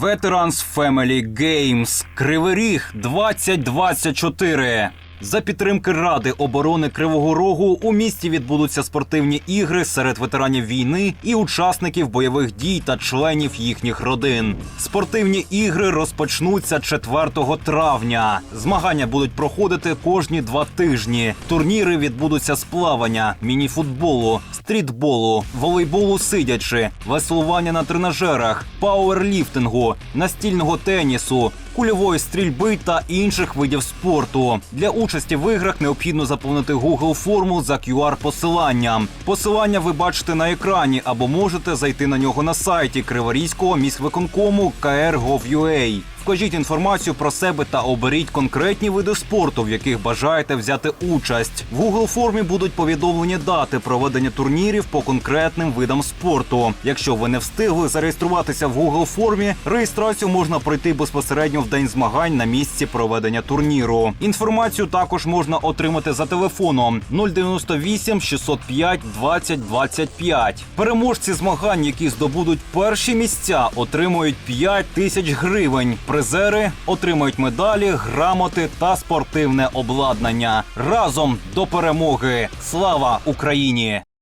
Veterans Family Games Кривий Ріг 2024. За підтримки Ради оборони Кривого Рогу у місті відбудуться спортивні ігри серед ветеранів війни і учасників бойових дій та членів їхніх родин. Спортивні ігри розпочнуться 4 травня. Змагання будуть проходити кожні два тижні. Турніри відбудуться з плавання, мініфутболу, стрітболу, волейболу сидячи, веслування на тренажерах, пауерліфтингу, настільного тенісу, кульової стрільби та інших видів спорту. Для участі в іграх необхідно заповнити Google форму за QR-посиланням. Посилання ви бачите на екрані або можете зайти на нього на сайті Криворізького міськвиконкому KR.gov.ua. Вкажіть інформацію про себе та оберіть конкретні види спорту, в яких бажаєте взяти участь. В Google формі будуть повідомлені дати проведення турнірів по конкретним видам спорту. Якщо ви не встигли зареєструватися в Google формі, реєстрацію можна пройти безпосередньо в день змагань на місці проведення турніру. Інформацію також можна отримати за телефоном 098 605 20 25. Переможці змагань, які здобудуть перші місця, отримують 5 тисяч гривень. Призери отримають медалі, грамоти та спортивне обладнання. Разом до перемоги! Слава Україні!